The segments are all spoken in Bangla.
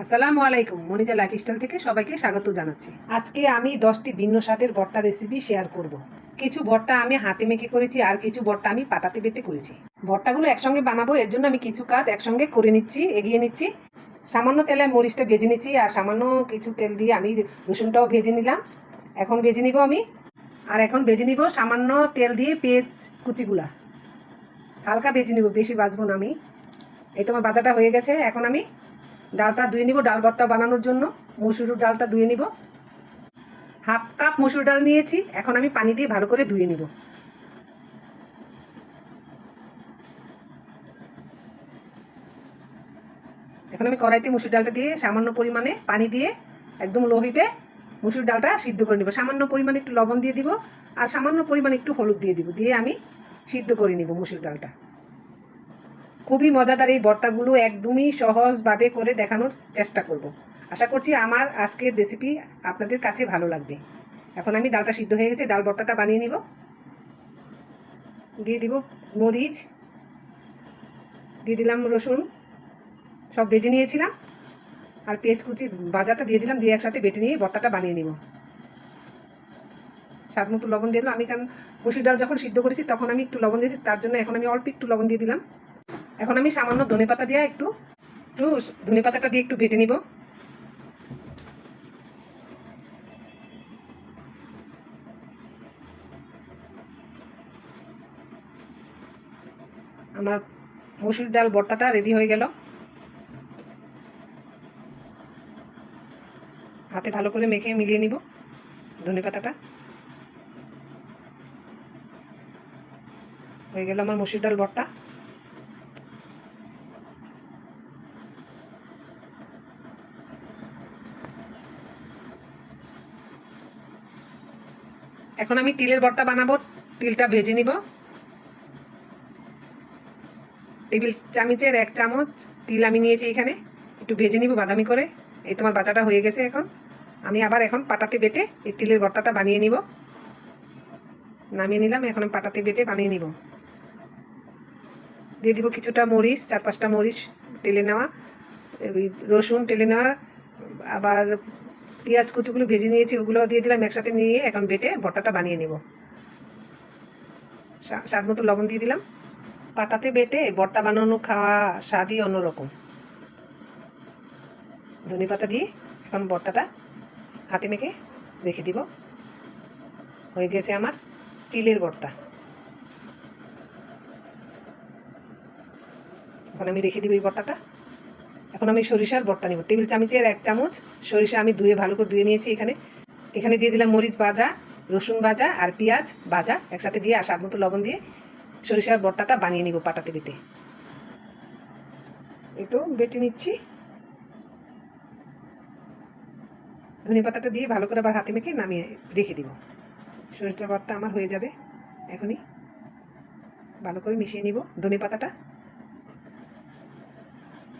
আসসালামু আলাইকুম, মনিজা লাইফস্টাইল থেকে সবাইকে স্বাগত জানাচ্ছি। আজকে আমি দশটি ভিন্ন স্বাদের ভর্তা রেসিপি শেয়ার করব। কিছু ভর্তা আমি হাতে মেখে করেছি, আর কিছু ভর্তা আমি পাটাতে বেটে করেছি। ভর্তাগুলো একসঙ্গে বানাবো, এর জন্য আমি কিছু কাজ একসঙ্গে করে নিচ্ছি, এগিয়ে নিচ্ছি। সামান্য তেলে মরিচটা ভেজে নিচ্ছি, আর সামান্য কিছু তেল দিয়ে আমি রসুনটাও ভেজে নিলাম। এখন ভেজে নিব আমি। আর এখন ভেজে নিব সামান্য তেল দিয়ে পেঁয়াজ কুচিগুলা। হালকা ভেজে নিব, বেশি বাজবো না আমি। এই তোমার বাজাটা হয়ে গেছে, এখন আমি ডালটা ধুয়ে নিব, ডাল ভর্তা বানানোর জন্য। মসুর ডালটা ধুয়ে নিব। হাফ কাপ মসুর ডাল নিয়েছি, এখন আমি পানি দিয়ে ভালো করে ধুয়ে নিব। এখন আমি কড়াইতে মুসুর ডালটা দিয়ে সামান্য পরিমাণে পানি দিয়ে একদম লো হিটে মসুর ডালটা সিদ্ধ করে নিব। সামান্য পরিমাণে একটু লবণ দিয়ে দিব আর সামান্য পরিমাণে একটু হলুদ দিয়ে দিব। দিয়ে আমি সিদ্ধ করে নিব মুসুর ডালটা। খুবই মজাদার এই ভর্তাগুলো একদমই সহজভাবে করে দেখানোর চেষ্টা করব। আশা করছি আমার আজকের রেসিপি আপনাদের কাছে ভালো লাগবে। এখন আমি ডালটা সিদ্ধ হয়ে গেছে, ডাল ভর্তাটা বানিয়ে নিব। দিয়ে দিব মরিচ, দিয়ে দিলাম রসুন, সব ভেজে নিয়েছিলাম। আর পেঁয়াজ কুচি ভাজাটা দিয়ে দিলাম, দিয়ে একসাথে বেটে নিয়ে ভর্তাটা বানিয়ে নিব। স্বাদ মতো লবণ দিয়ে দিলাম। আমি কারণ মসুর ডাল যখন সিদ্ধ করেছি, তখন আমি একটু লবণ দিয়েছি, তার জন্য এখন আমি অল্প একটু লবণ দিয়ে দিলাম। এখন আমি সামান্য ধনে পাতা দিয়ে একটু একটু ধনে পাতাটা দিয়ে একটু ভেটে নিব। আমার মসুর ডাল ভর্তাটা রেডি হয়ে গেল। হাতে ভালো করে মেখে মিলিয়ে নিব ধনে পাতাটা। হয়ে গেল আমার মসুর ডাল ভর্তা এখন আমি তিলের ভর্তা বানাবো, তিলটা ভেজে নিব। টেবিল চামচের এক চামচ তিল আমি নিয়েছি এখানে, একটু ভেজে নিব বাদামি করে। এই তোমার বাচ্চাটা হয়ে গেছে এখন। আমি আবার এখন পাটাতে বেটে এই তিলের ভর্তাটা বানিয়ে নিব। নামিয়ে নিলাম, এখন আমি পাটাতে বেটে বানিয়ে নিব। দিয়ে দিব কিছুটা মরিচ, চার পাঁচটা মরিচ টেলে নেওয়া রসুন টেলে নেওয়া, আবার পেঁয়াজ কুচিগুলো ভেজে নিয়েছি ওগুলো দিয়ে দিলাম একসাথে নিয়ে এখন বেটে ভর্তাটা বানিয়ে নেব। স্বা- স্বাদ মতো লবণ দিয়ে দিলাম। পাটাতে বেটে ভর্তা বানানো খাওয়া স্বাদই অন্যরকম। ধনে পাতা দিয়ে এখন ভর্তাটা হাতে মেখে রেখে দিব। হয়ে গেছে আমার তিলের ভর্তা এখন আমি রেখে দিব এই ভর্তাটা এখন আমি সরিষার ভর্তা নিব। টেবিল চামচের এক চামচ, সরিষা আমি ধুয়ে ভালো করে ধুয়ে নিয়েছি এখানে। এখানে দিয়ে দিলাম মরিচ ভাজা, রসুন ভাজা আর পেঁয়াজ ভাজা। একসাথে দিয়ে আর স্বাদ মতো লবণ দিয়ে সরিষার ভর্তাটা বানিয়ে নিব পাটাতে বেটে এই তো বেটে নিচ্ছি। ধনে পাতাটা দিয়ে ভালো করে আবার হাতে মেখে নামিয়ে রেখে দিব। সরিষার ভর্তা আমার হয়ে যাবে এখনই। ভালো করে মিশিয়ে নিব ধনে পাতাটা।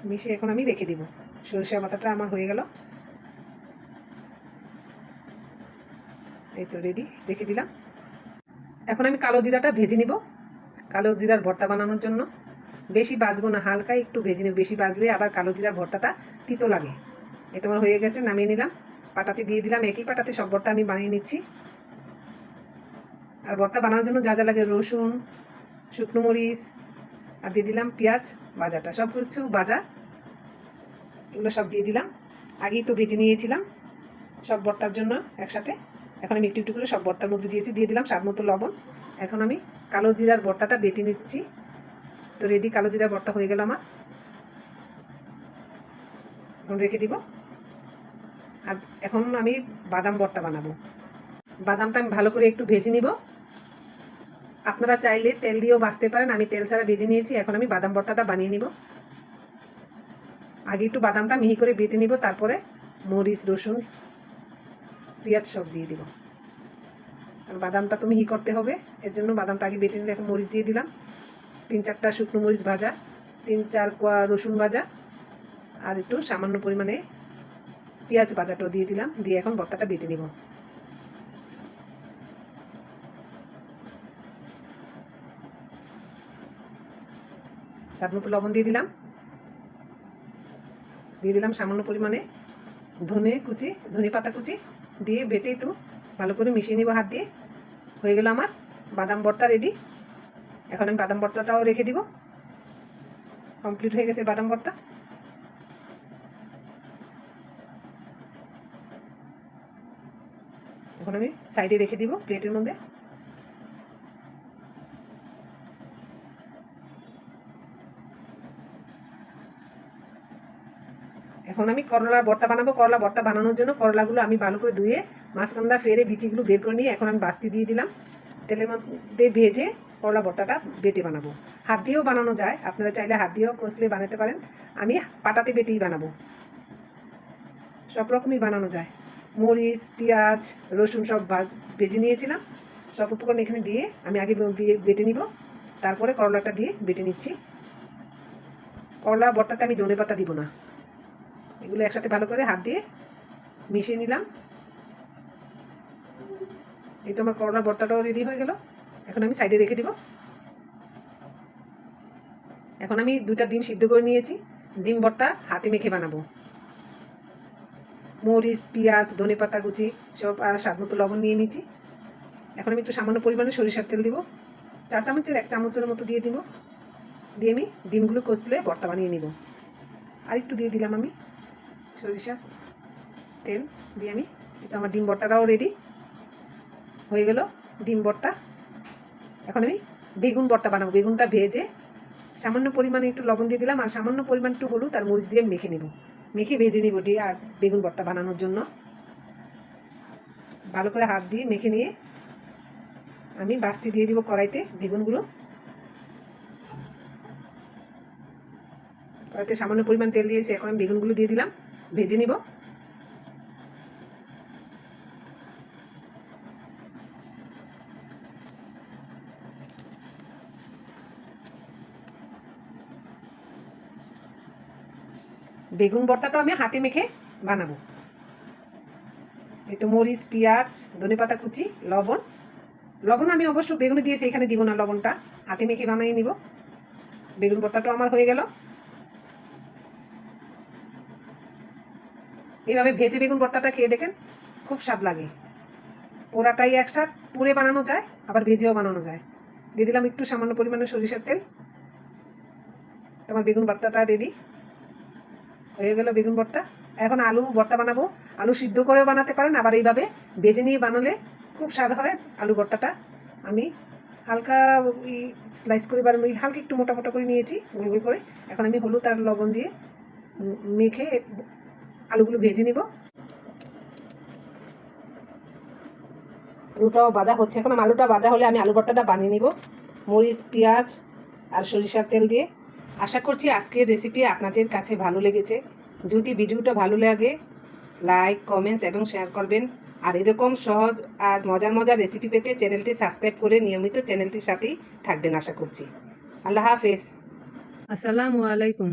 মিশিয়ে এখন আমি রেখে দিব। সরিষা পাতাটা আমার হয়ে গেল। এই তো রেডি রেখে দিলাম। এখন আমি কালো জিরাটা ভেজে নিব। কালো জিরার ভর্তা বানানোর জন্য। বেশি বাজবো না, হালকা একটু ভেজে নেব। বেশি বাজলে আবার কালো জিরার ভর্তাটা তিতো লাগে। এ তোমার হয়ে গেছে, নামিয়ে নিলাম। পাটাতে দিয়ে দিলাম, একই পাটাতে সব ভর্তা আমি বানিয়ে নিচ্ছি। আর ভর্তা বানানোর জন্য যা যা লাগে রসুন, শুকনো মরিচ, আর দিয়ে দিলাম পেঁয়াজ। ভাজাটা, সব কিছু ভাজা, এগুলো সব দিয়ে দিলাম। আগেই তো ভেজে নিয়েছিলাম সব ভর্তার জন্য একসাথে। এখন আমি একটু একটু করে সব বর্তার মধ্যে দিয়েছি, দিয়ে দিলাম স্বাদ মতো লবণ। এখন আমি কালো জিরার বর্তাটা বেটে নিচ্ছি। তো রেডি কালো জিরার বর্তা হয়ে গেল আমার। এখন রেখে দিব। আর এখন আমি বাদাম ভর্তা বানাবো। বাদামটা আমি ভালো করে একটু ভেজে নিব। আপনারা চাইলে তেল দিয়েও বাঁচতে পারেন। আমি তেল ছাড়া ভেজে নিয়েছি, এখন আমি বাদাম ভর্তাটা বানিয়ে নিব। আগে একটু বাদামটা মিহি করে বেটে নিব, তারপরে মরিচ, রসুন, পেঁয়াজ সব দিয়ে দিব। বাদামটা তো মিহি করতে হবে, এর জন্য বাদামটা আগে বেটে নিলে এখন মরিচ দিয়ে দিলাম। তিন চারটা শুকনো মরিচ ভাজা, তিন চার কোয়া রসুন ভাজা, আর একটু সামান্য পরিমাণে পেঁয়াজ ভাজাটাও দিয়ে দিলাম, দিয়ে এখন ভর্তাটা বেটে নিব। স্বাদ লবণ দিয়ে দিলাম। দিয়ে দিলাম সামান্য পরিমাণে ধনে কুচি, ধনে পাতা কুচি দিয়ে বেটে একটু ভালো করে মিশিয়ে নিব হাত দিয়ে। হয়ে গেল আমার বাদাম ভর্তা রেডি এখন আমি বাদাম ভর্তাটাও রেখে দিব। কমপ্লিট হয়ে গেছে বাদাম ভর্তা। এখন আমি সাইডে রেখে দিব প্লেটের মধ্যে। এখন আমি করলার ভর্তা বানাবো, করলা ভর্তা বানানোর জন্য করলাগুলো আমি ভালো করে ধুয়ে মাঝখানটা ফেরে বিচিগুলো বের করে নিয়ে এখন আমি বাস্তি দিয়ে দিলাম। তেলের মধ্যে ভেজে করলা ভর্তাটা বেটে বানাবো। হাত দিয়েও বানানো যায়, আপনারা চাইলে হাত দিয়েও কষলে বানাতে পারেন। আমি পাটাতে বেটেই বানাবো। সব রকমই বানানো যায়। মরিচ, পেঁয়াজ, রসুন সব ভাজ- নিয়েছিলাম। সব উপকরণ এখানে দিয়ে আমি আগে বেটে নিব। তারপরে করলাটা দিয়ে বেটে নিচ্ছি। করলা ভর্তাতে আমি ধনে পাতা দিব না। এগুলো একসাথে ভালো করে হাত দিয়ে মিশিয়ে নিলাম। এই তো আমার করলা ভর্তাটাও রেডি হয়ে গেল। এখন আমি সাইডে রেখে দিব। এখন আমি দুটা ডিম সিদ্ধ করে নিয়েছি। ডিম ভর্তা হাতে মেখে বানাবো। মরিচ, পেঁয়াজ, ধনে পাতা কুচি সব আর স্বাদ মতো লবণ নিয়ে নিয়েছি। এখন আমি একটু সামান্য পরিমাণে সরিষার তেল দিব। চা চামচের এক চামচের মতো দিয়ে দিব। দিয়ে আমি ডিমগুলো কষলে ভর্তা বানিয়ে নিব। আর একটু দিয়ে দিলাম আমি। সরিষা, তেল দিয়ে আমি তো আমার ডিম ভর্তাটাও রেডি হয়ে গেল ডিম ভর্তা। এখন আমি বেগুন ভর্তা বানাবো। বেগুনটা ভেজে সামান্য পরিমাণে একটু লবণ দিয়ে দিলাম আর সামান্য পরিমাণ একটু হলুদ আর মরিচ দিয়ে মেখে নেব। মেখে ভেজে নিব দিয়ে আর বেগুন ভর্তা বানানোর জন্য। ভালো করে হাত দিয়ে মেখে নিয়ে আমি বাস্তি দিয়ে দিব কড়াইতে বেগুনগুলো। কড়াইতে সামান্য পরিমাণ তেল দিয়েছি, এখন আমি বেগুনগুলো দিয়ে দিলাম। ভেজে নিব। বেগুন ভর্তাটা আমি হাতে মেখে বানাবো। এই তো মরিচ, পেঁয়াজ ধনে পাতা কুচি, লবণ। লবণ আমি অবশ্য বেগুনে দিয়েছি, এখানে দিব না লবণটা। হাতে মেখে বানিয়ে নিব। বেগুন ভর্তাটাও আমার হয়ে গেল। এইভাবে ভেজে বেগুন ভর্তাটা খেয়ে দেখেন, খুব স্বাদ লাগে। পোড়াটাই একসাথ, পুড়ে বানানো যায়, আবার ভেজেও বানানো যায়। দিয়ে দিলাম একটু সামান্য পরিমাণে সরিষার তেল। তোমার বেগুন ভর্তাটা রেডি হয়ে গেল বেগুন ভর্তা। এখন আলু ভর্তা বানাবো। আলু সিদ্ধ করেও বানাতে পারেন, আবার এইভাবে ভেজে নিয়ে বানালে খুব স্বাদ হয় আলু ভর্তাটা। আমি হালকা ওই স্লাইস করে বা ওই হালকা একটু মোটা মোটা করে নিয়েছি, গোল গোল করে। এখন আমি হলুদ আর লবণ দিয়ে মেখে আলুগুলো ভেজে নিব। আলুটাও ভাজা হচ্ছে। এখন আলুটা ভাজা হলে আমি আলু ভর্তাটা বানিয়ে নিব। মরিচ, পেঁয়াজ আর সরিষার তেল দিয়ে। আশা করছি আজকের রেসিপি আপনাদের কাছে ভালো লেগেছে। যদি ভিডিওটা ভালো লাগে লাইক কমেন্টস এবং শেয়ার করবেন। আর এরকম সহজ আর মজার মজার রেসিপি পেতে চ্যানেলটি সাবস্ক্রাইব করে নিয়মিত চ্যানেলটির সাথেই থাকবেন আশা করছি। আল্লাহ হাফেজ। আসসালামু আলাইকুম।